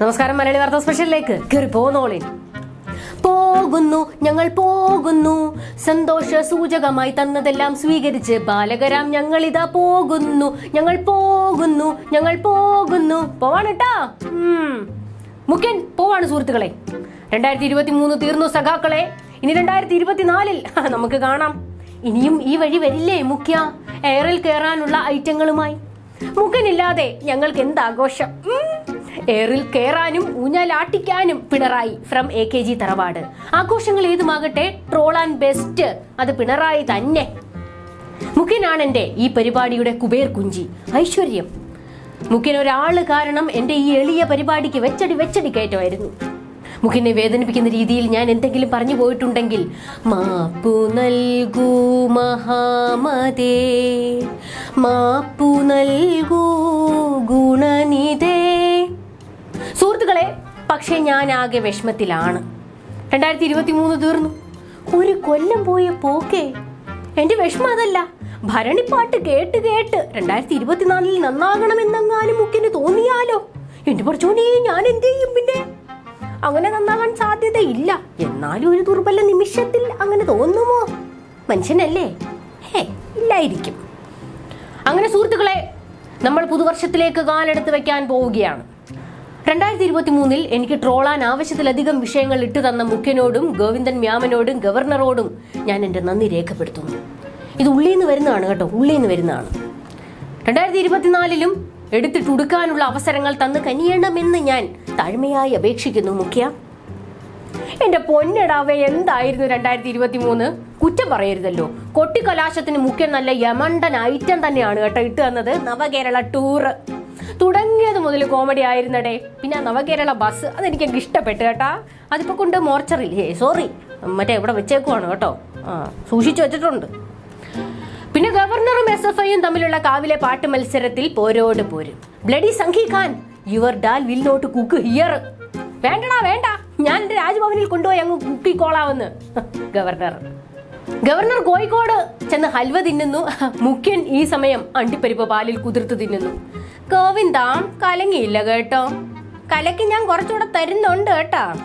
നമസ്കാരം മലയാളി വാർത്താ സ്പെഷ്യലിലേക്ക് കയറി പോന്നോളി പോകുന്നു ഞങ്ങൾ പോകുന്നു. സന്തോഷ സൂചകമായി തന്നതെല്ലാം സ്വീകരിച്ച് ബാലകരാം ഞങ്ങൾ ഇതാ പോകുന്നു. ഞങ്ങൾ പോകുന്നു ഞങ്ങൾ പോകുന്നു. പോവാണേട്ടാ. മുഖ്യൻ പോവാണ് സുഹൃത്തുക്കളെ. രണ്ടായിരത്തി ഇരുപത്തി മൂന്ന് തീർന്നു സഖാക്കളെ. ഇനി രണ്ടായിരത്തി ഇരുപത്തിനാലിൽ നമുക്ക് കാണാം. ഇനിയും ഈ വഴി വരില്ലേ മുഖ്യ? എയറിൽ കയറാനുള്ള ഐറ്റങ്ങളുമായി. മുഖനില്ലാതെ ഞങ്ങൾക്ക് എന്താഘോഷം. എയറിൽ കയറാനും ഊഞ്ഞാലാട്ടിക്കാനും Pinarayi from A K G തറവാട്. ആഘോഷങ്ങൾ ഏതുമാകട്ടെ ട്രോൾ ആൻഡ് ബെസ്റ്റ്. അത് പിണറായി തന്നെ. മുഖ്യനാണ് എന്റെ ഈ പരിപാടിയുടെ കുബേർ കുഞ്ചി. ഐശ്വര്യം. മുഖ്യൻ ഒരാൾ കാരണം എന്റെ ഈ എളിയ പരിപാടിക്ക് വെച്ചടി വെച്ചടി കയറ്റമായിരുന്നു. മുഖിനെ വേദനിപ്പിക്കുന്ന രീതിയിൽ ഞാൻ എന്തെങ്കിലും പറഞ്ഞു പോയിട്ടുണ്ടെങ്കിൽ മാപ്പു നൽകൂ മഹാമതേ മാപ്പു നൽകൂ പക്ഷേ ഞാൻ ആകെ വിഷമത്തിലാണ്. രണ്ടായിരത്തി ഇരുപത്തി മൂന്ന് തീർന്നു. ഒരു കൊല്ലം പോയ പോക്കേ എന്റെ വിഷമം അതല്ല. ഭരണിപ്പാട്ട് കേട്ട് കേട്ട് രണ്ടായിരത്തി ഇരുപത്തിനാലിൽ നന്നാകണമെന്നെങ്ങാനും മുക്കിന് തോന്നിയാലോ? എന്റെ പറച്ചോനെ ഞാൻ എന്ത് ചെയ്യും പിന്നെ? അങ്ങനെ നന്നാകാൻ സാധ്യതയില്ല. എന്നാലും ഒരു ദുർബല നിമിഷത്തിൽ അങ്ങനെ തോന്നുമോ? മനുഷ്യനല്ലേ? ഹേ ഇല്ലായിരിക്കും. അങ്ങനെ സുഹൃത്തുക്കളെ നമ്മൾ പുതുവർഷത്തിലേക്ക് കാലെടുത്ത് വെക്കാൻ പോവുകയാണ്. രണ്ടായിരത്തി ഇരുപത്തി മൂന്നിൽ എനിക്ക് ട്രോളാൻ ആവശ്യത്തിലധികം വിഷയങ്ങൾ ഇട്ടു തന്ന മുഖ്യനോടും ഗോവിന്ദൻ മ്യാമനോടും ഗവർണറോടും ഞാൻ എന്റെ നന്ദി രേഖപ്പെടുത്തുന്നു. ഇത് ഉള്ളിൽ നിന്ന് വരുന്നതാണ് കേട്ടോ. ഉള്ളിൽ നിന്ന് വരുന്നതാണ്. രണ്ടായിരത്തി ഇരുപത്തിനാലിലും എടുത്തിട്ട് ഉടുക്കാനുള്ള അവസരങ്ങൾ തന്ന് കനിയണമെന്ന് ഞാൻ താഴ്മയായി അപേക്ഷിക്കുന്നു മുഖ്യ. എന്റെ പൊന്നിടാവെ എന്തായിരുന്നു രണ്ടായിരത്തി ഇരുപത്തി മൂന്ന് കുറ്റം പറയരുതല്ലോ. കൊട്ടിക്കലാശത്തിന് മുഖ്യം നല്ല യമണ്ടൻ ഐറ്റം തന്നെയാണ് കേട്ടോ ഇട്ട് തന്നത്. നവകേരള ടൂറ്. തുടങ്ങിയത് മുതൽ കോമഡി ആയിരുന്നടേ. പിന്നെ നവകേരള ബസ് അതെനിക്ക് ഇഷ്ടപ്പെട്ടു കേട്ടാ. അതിപ്പോ കൊണ്ട് മോർച്ചറില്ലേ? സോറി മറ്റേ എവിടെ വെച്ചേക്കുവാണ് കേട്ടോ. ആ സൂക്ഷിച്ചു വെച്ചിട്ടുണ്ട്. പിന്നെ ഗവർണറും എസ് എഫ് ഐയും തമ്മിലുള്ള കാവിലെ പാട്ട് മത്സരത്തിൽ പോരോട് പോരും. Bloody sanghi Khan your dal will not cook here വേണ്ടടാ വേണ്ട. ഞാൻ എന്റെ രാജ്ഭവനിൽ കൊണ്ടുപോയി അങ്ങ് കുക്കിക്കോളാവെന്ന് ഗവർണർ ഗവർണർ കോഴിക്കോട് ചെന്ന് ഹൽവ തിന്നുന്നു. മുഖ്യൻ ഈ സമയം അണ്ടിപ്പരിപ്പ് പാലിൽ കുതിർത്ത് തിന്നുന്നു. ഗോവിന്ദാം കലങ്ങിയില്ല കേട്ടോ. കലക്ക് ഞാൻ കുറച്ചുകൂടെ തരുന്നുണ്ട് കേട്ടാ.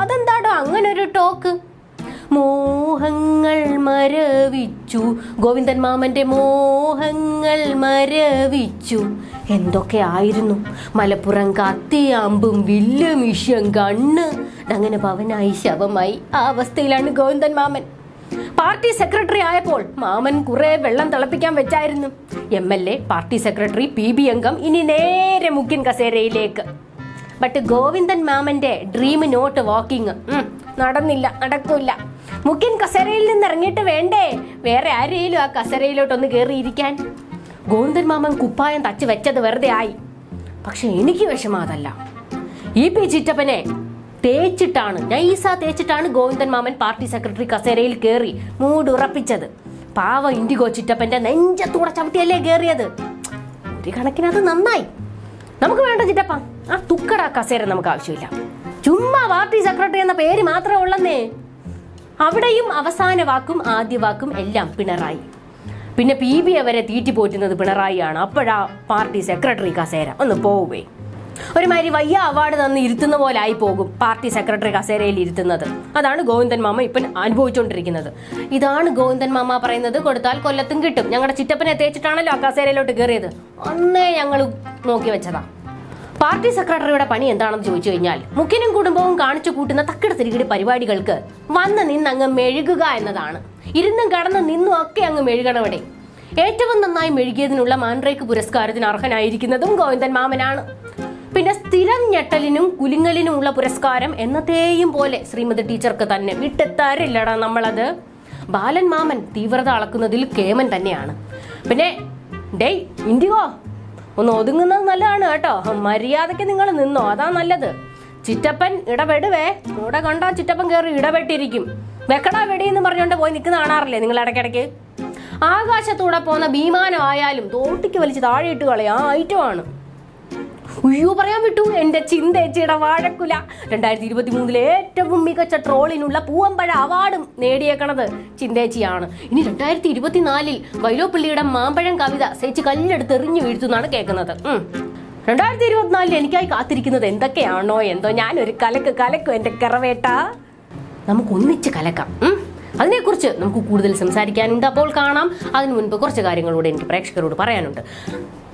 അതെന്താടോ അങ്ങനെ ഒരു ടോക്ക്? മോഹങ്ങൾ മരവിച്ചു. ഗോവിന്ദൻ മാമന്റെ മോഹങ്ങൾ മരവിച്ചു. എന്തൊക്കെ ആയിരുന്നു? മലപ്പുറം കത്തി അമ്പും വില്ലും ഇഷ്യം കണ്ണ്. അങ്ങനെ പവനായി ശവമായി. ആ അവസ്ഥയിലാണ് ഗോവിന്ദൻ മാമൻ. പാർട്ടി സെക്രട്ടറി ആയപ്പോൾ മാമൻ കുറെ വെള്ളം തിളപ്പിക്കാൻ വെച്ചായിരുന്നു. M L A party secretary P B അംഗം ഇനി നേരെ മുഖ്യൻ കസേരയിലേക്ക്. ബട്ട് ഗോവിന്ദൻ മാമന്റെ ഡ്രീം നോട്ട് വാക്കിംഗ് നടന്നില്ല നടക്കൂല മുഖ്യൻ കസേരയിൽ നിന്ന് ഇറങ്ങിയിട്ട് വേണ്ടേ? വേറെ ആരെയും ആ കസേരയിലോട്ടൊന്ന് കയറിയിരിക്കാൻ ഗോവിന്ദൻ മാമൻ കുപ്പായം തച്ച് വെച്ചത് വെറുതെ ആയി. പക്ഷെ എനിക്ക് വിഷമം അതല്ല. ഇ പി ചിറ്റപ്പനെ തേച്ചിട്ടാണ്. നൈസ തേച്ചിട്ടാണ് ഗോവിന്ദൻ മാമൻ പാർട്ടി സെക്രട്ടറി കസേരയിൽ കയറി മൂടുറപ്പിച്ചത്. പാവ ഇൻഡിഗോ ചിറ്റപ്പന്റെ നെഞ്ചത്തൂടെ ചവിട്ടിയല്ലേ കയറിയത് ഒരു കണക്കിന് അത് നന്നായി. നമുക്ക് വേണ്ട ചിറ്റപ്പ ആ തുക്കട കസേര നമുക്ക് ആവശ്യമില്ല. ചുമ്മാ പാർട്ടി സെക്രട്ടറി എന്ന പേര് മാത്രമേ ഉള്ളന്നേ. അവിടെയും അവസാന വാക്കും ആദ്യ വാക്കും എല്ലാം പിണറായി. പിന്നെ പി ബി അവരെ തീറ്റിപ്പോറ്റുന്നത് പിണറായിയാണ്. അപ്പോഴാ പാർട്ടി സെക്രട്ടറി കസേര ഒന്ന് പോവേ. ഒരുമാതിരി വയ്യ അവാർഡ് തന്ന് ഇരുത്തുന്ന പോലെ ആയി പോകും പാർട്ടി സെക്രട്ടറി കസേരയിൽ ഇരുത്തുന്നത്. അതാണ് ഗോവിന്ദൻ മാമ ഇപ്പം അനുഭവിച്ചുകൊണ്ടിരിക്കുന്നത് ഇതാണ് ഗോവിന്ദൻ മാമ പറയുന്നത് കൊടുത്താൽ കൊല്ലത്തും കിട്ടും. ഞങ്ങളുടെ ചിറ്റപ്പനെ തേച്ചിട്ടാണല്ലോ ആ കസേരയിലോട്ട് കയറിയത് അന്നേ ഞങ്ങൾ നോക്കി വെച്ചതാ. പാർട്ടി സെക്രട്ടറിയുടെ പണി എന്താണെന്ന് ചോദിച്ചു കഴിഞ്ഞാൽ മുഖ്യനും കുടുംബവും കാണിച്ചു കൂട്ടുന്ന തക്കിട തിരികിടി പരിപാടികൾക്ക് വന്ന് നിന്ന് അങ്ങ് മെഴുകുക എന്നതാണ്. ഇരുന്നും കടന്ന് നിന്നും ഒക്കെ അങ്ങ് മെഴുകണവിടെ ഏറ്റവും നന്നായി മെഴുകിയതിനുള്ള മാൻറേക്ക് പുരസ്കാരത്തിന് അർഹനായിരിക്കുന്നതും ഗോവിന്ദൻ മാമനാണ്. പിന്നെ സ്ഥിരം ഞെട്ടലിനും കുലുങ്ങലിനുമുള്ള പുരസ്കാരം എന്നത്തെയും പോലെ ശ്രീമതി ടീച്ചർക്ക് തന്നെ. വിട്ടെത്താറില്ലടാ നമ്മളത്. ബാലൻ മാമൻ തീവ്രത അളക്കുന്നതിൽ കേമൻ തന്നെയാണ്. പിന്നെ ഡേയ് ഇൻഡിഗോ ഒന്ന് ഒതുങ്ങുന്നത് നല്ലതാണ് കേട്ടോ. മര്യാദയ്ക്ക് നിങ്ങൾ നിന്നോ അതാ നല്ലത്. ചിറ്റപ്പൻ ഇടപെടുവേ. കൂടെ കണ്ടാ ചിറ്റപ്പൻ കയറി ഇടപെട്ടിരിക്കും. വെക്കടാ വെടി എന്ന് പറഞ്ഞുകൊണ്ട് പോയി നിൽക്കുന്ന കാണാറില്ലേ നിങ്ങൾ ഇടയ്ക്കിടയ്ക്ക്? ആകാശത്തൂടെ പോകുന്ന ഭീമാനം ആയാലും തോട്ടിക്ക് വലിച്ച് താഴെ ഇട്ട് കളയാ ഐറ്റമാണ് ഉയ്യോ പറയാൻ വിട്ടു. എന്റെ ചിന്തേച്ചിയുടെ വാഴക്കുല. രണ്ടായിരത്തി ഇരുപത്തി മൂന്നിലെ ഏറ്റവും മികച്ച ട്രോളിനുള്ള പൂവമ്പഴ അവാർഡും നേടിയേക്കണത് ചിന്തേച്ചിയാണ്. ഇനി രണ്ടായിരത്തി ഇരുപത്തിനാലിൽ വൈലോപ്പിള്ളിയുടെ മാമ്പഴം കവിത സേച്ചി കല്ലെടുത്ത് എറിഞ്ഞു വീഴ്ത്തുന്നാണ് കേൾക്കുന്നത്. രണ്ടായിരത്തി ഇരുപത്തിനാലിൽ എനിക്കായി കാത്തിരിക്കുന്നത് എന്തൊക്കെയാണോ എന്തോ. ഞാനൊരു കലക്ക് കലക്കും എന്റെ കറവേട്ട. നമുക്ക് ഒന്നിച്ച് കലക്കാം അതിനെക്കുറിച്ച് നമുക്ക് കൂടുതൽ സംസാരിക്കാനുണ്ട്. അപ്പോൾ കാണാം. അതിനു മുൻപ് കുറച്ച് കാര്യങ്ങളോട് എനിക്ക് പ്രേക്ഷകരോട് പറയാനുണ്ട്.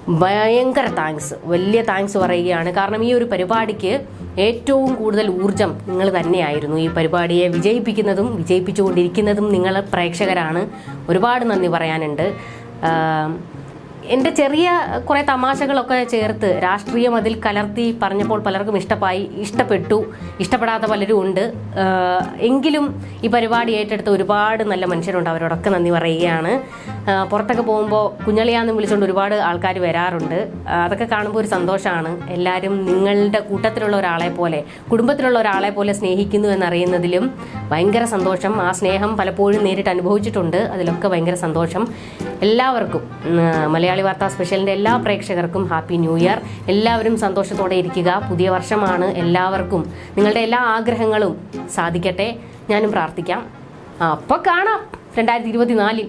ഭയങ്കര താങ്ക്സ് വലിയ താങ്ക്സ് പറയുകയാണ്. കാരണം ഈ ഒരു പരിപാടിക്ക് ഏറ്റവും കൂടുതൽ ഊർജം നിങ്ങൾ തന്നെയായിരുന്നു. ഈ പരിപാടിയെ വിജയിപ്പിക്കുന്നതും വിജയിപ്പിച്ചുകൊണ്ടിരിക്കുന്നതും നിങ്ങൾ പ്രേക്ഷകരാണ്. ഒരുപാട് നന്ദി പറയാനുണ്ട്. എന്റെ ചെറിയ കുറേ തമാശകളൊക്കെ ചേർത്ത് രാഷ്ട്രീയം അതിൽ കലർത്തി പറഞ്ഞപ്പോൾ പലർക്കും ഇഷ്ടമായി ഇഷ്ടപ്പെട്ടു ഇഷ്ടപ്പെടാത്ത പലരും ഉണ്ട്. എങ്കിലും ഈ പരിപാടി ഏറ്റെടുത്ത ഒരുപാട് നല്ല മനുഷ്യരുണ്ട്. അവരോടൊക്കെ നന്ദി പറയുകയാണ്. പുറത്തൊക്കെ പോകുമ്പോൾ കുഞ്ഞളിയാന്ന് വിളിച്ചുകൊണ്ട് ഒരുപാട് ആൾക്കാർ വരാറുണ്ട്. അതൊക്കെ കാണുമ്പോൾ ഒരു സന്തോഷമാണ് എല്ലാവരും നിങ്ങളുടെ കൂട്ടത്തിലുള്ള ഒരാളെ പോലെ കുടുംബത്തിലുള്ള ഒരാളെ പോലെ സ്നേഹിക്കുന്നു എന്നറിയുന്നതിലും ഭയങ്കര സന്തോഷം. ആ സ്നേഹം പലപ്പോഴും നേരിട്ട് അനുഭവിച്ചിട്ടുണ്ട്. അതിലൊക്കെ ഭയങ്കര സന്തോഷം. എല്ലാവർക്കും ഉം, മലയാളി വാർത്താ സ്പെഷ്യലിന്റെ എല്ലാ പ്രേക്ഷകർക്കും ഹാപ്പി ന്യൂ ഇയർ. എല്ലാവരും സന്തോഷത്തോടെ ഇരിക്കുക. പുതിയ വർഷമാണ് എല്ലാവർക്കും നിങ്ങളുടെ എല്ലാ ആഗ്രഹങ്ങളും സാധിക്കട്ടെ. ഞാനും പ്രാർത്ഥിക്കാം. അപ്പോൾ കാണാം. രണ്ടായിരത്തി ഇരുപത്തി നാലിൽ